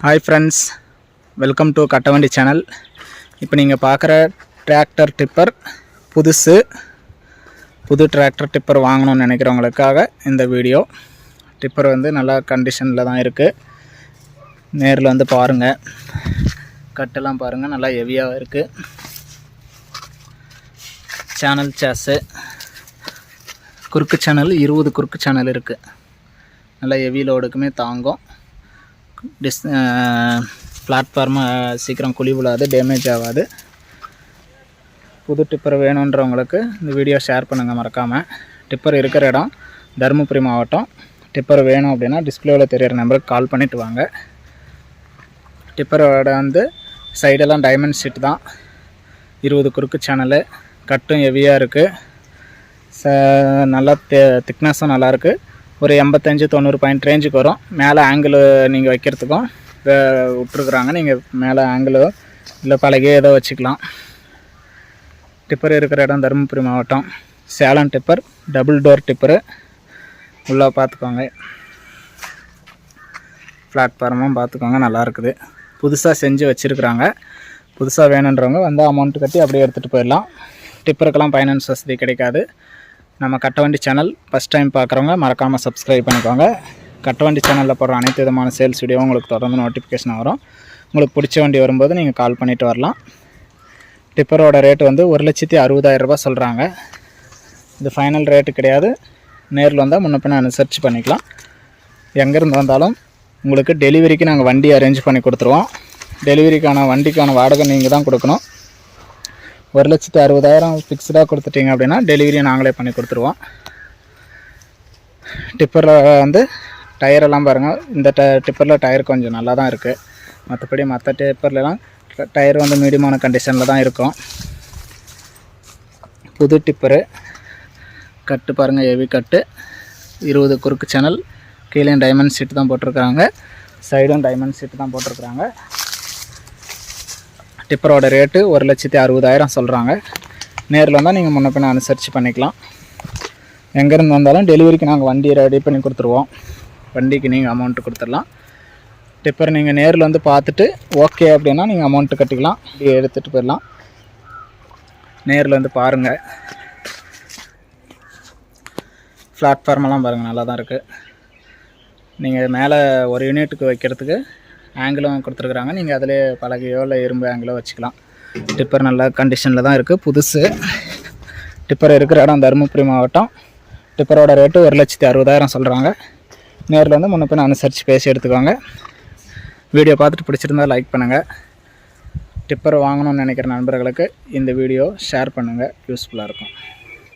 Hi friends welcome to Kattavandi channel இப்போ நீங்கள் பார்க்குற டிராக்டர் டிப்பர் புதுசு. புது டிராக்டர் டிப்பர் வாங்கணும்னு நினைக்கிறவங்களுக்காக இந்த வீடியோ டிப்பர் வந்து நல்லா கண்டிஷனில் தான் இருக்குது நேரில் வந்து பாருங்கள் கட்டெல்லாம் பாருங்கள் நல்லா ஹெவியாக இருக்குது சேனல் சேஸு குறுக்கு சேனல் இருபது குறுக்கு சேனல் இருக்குது நல்லா ஹெவி லோடுக்குமே தாங்கும். டிஸ் பிளாட்ஃபார்மை சீக்கிரம் குழி விழாது டேமேஜ் ஆகாது. புது டிப்பர் வேணுன்றவங்களுக்கு இந்த வீடியோ ஷேர் பண்ணுங்கள் மறக்காமல் டிப்பர் இருக்கிற இடம் தருமபுரி மாவட்டம். டிப்பர் வேணும் அப்படின்னா டிஸ்பிளேவில் தெரியிற நம்பருக்கு கால் பண்ணிவிட்டு வாங்க. டிப்பரோட வந்து சைடெல்லாம் டைமண்ட் ஷீட் தான். இருபது குறுக்கு சேனலு கட்டும் ஹெவியாக இருக்குது ச நல்லா தே திக்னஸும் நல்லாயிருக்கு ஒரு எண்பத்தஞ்சு தொண்ணூறு பாயிண்ட் ரேஞ்சுக்கு வரும். மேலே ஆங்கிள் நீங்கள் வைக்கிறதுக்கும் வே- விட்ருக்குறாங்க நீங்கள் மேலே ஆங்கிளோ இல்லை பழகே ஏதோ வச்சுக்கலாம். டிப்பர் இருக்கிற இடம் தருமபுரி மாவட்டம். Salem tipper double door tipper. உள்ளே பார்த்துக்கோங்க. பிளாட்ஃபார்மும் பார்த்துக்கோங்க. நல்லா இருக்குது. புதுசாக செஞ்சு வச்சுருக்குறாங்க. புதுசாக வேணுன்றவங்க வந்து அமௌண்ட்டு கட்டி அப்படியே எடுத்துகிட்டு போயிடலாம். டிப்பருக்கெல்லாம் ஃபைனான்ஸ் வசதி கிடைக்காது. நம்ம கட்டவண்டி சேனல் ஃபஸ்ட் டைம் பார்க்குறவங்க மறக்காமல் சப்ஸ்கிரைப் பண்ணிக்கோங்க. கட்டவண்டி சேனலில் போடுற அனைத்து விதமான சேல்ஸ் வீடியோ உங்களுக்கு தொடர்ந்து நோட்டிஃபிகேஷன் வரும். உங்களுக்கு பிடிச்ச வண்டி வரும்போது நீங்கள் கால் பண்ணிவிட்டு வரலாம். டிப்பரோட ரேட்டு வந்து ஒரு லட்சத்தி அறுபதாயிரம் சொல்கிறாங்க இது ஃபைனல் ரேட்டு கிடையாது. நேரில் வந்தால் முன்ன பின்ன அனுசரித்து பண்ணிக்கலாம். எங்கேருந்து வந்தாலும் உங்களுக்கு டெலிவரிக்கு நாங்கள் வண்டி அரேஞ்ச் பண்ணி கொடுத்துருவோம். டெலிவரிக்கான வண்டிக்கான வாடகை நீங்கள் தான் கொடுக்கணும். ஒரு லட்சத்து அறுபதாயிரம் ஃபிக்ஸ்டாக கொடுத்துட்டீங்க அப்படின்னா டெலிவரியை நாங்களே பண்ணி கொடுத்துருவோம். டிப்பரில் வந்து டயரெல்லாம் பாருங்கள் இந்த ட டிப்பரில் டயர் கொஞ்சம் நல்லா தான் இருக்குது மற்றபடி மற்ற டிப்பர்லலாம் டயர் வந்து மீடியமான கண்டிஷனில் தான் இருக்கும். புது டிப்பரு கட்டு பாருங்கள் ஹெவி கட்டு. இருபது குறுக்கு சேனல் கீழே டைமண்ட் சீட்டு தான் போட்டிருக்கிறாங்க சைடும் டைமண்ட் சீட்டு தான் போட்டிருக்கிறாங்க டிப்பரோட ரேட்டு ஒரு லட்சத்தி அறுபதாயிரம் சொல்கிறாங்க நேரில் வந்தால் நீங்கள் முன்ன பின்ன அனுசரித்து பண்ணிக்கலாம். எங்கேருந்து வந்தாலும் டெலிவரிக்கு நாங்கள் வண்டி ரெடி பண்ணி கொடுத்துருவோம். வண்டிக்கு நீங்கள் அமௌண்ட்டு கொடுத்துடலாம். டிப்பர் நீங்கள் நேரில் வந்து பார்த்துட்டு ஓகே அப்படின்னா நீங்கள் அமௌண்ட்டு கட்டிக்கலாம். இப்படி எடுத்துகிட்டு போயிடலாம். நேரில் வந்து பாருங்கள் பிளாட்ஃபார்மெல்லாம் பாருங்கள் நல்லா தான் இருக்குது நீங்கள் மேலே ஒரு யூனிட்டுக்கு வைக்கிறதுக்கு ஆங்கிளும் கொடுத்துருக்குறாங்க. நீங்கள் அதிலே பலகையோ இல்லை இரும்பு ஆங்கிளோ வச்சுக்கலாம். டிப்பர் நல்ல கண்டிஷனில் தான் இருக்குது புதுசு. டிப்பர் இருக்கிற இடம் தருமபுரி மாவட்டம். டிப்பரோட ரேட்டு ஒரு லட்சத்தி அறுபதாயிரம் சொல்கிறாங்க நேரில் வந்து முன்ன பின்ன அனுசரித்து பேசி எடுத்துக்கோங்க. வீடியோ பார்த்துட்டு பிடிச்சிருந்தா லைக் பண்ணுங்கள் டிப்பர் வாங்கணும்னு நினைக்கிற நண்பர்களுக்கு இந்த வீடியோ ஷேர் பண்ணுங்கள் யூஸ்ஃபுல்லாக இருக்கும்.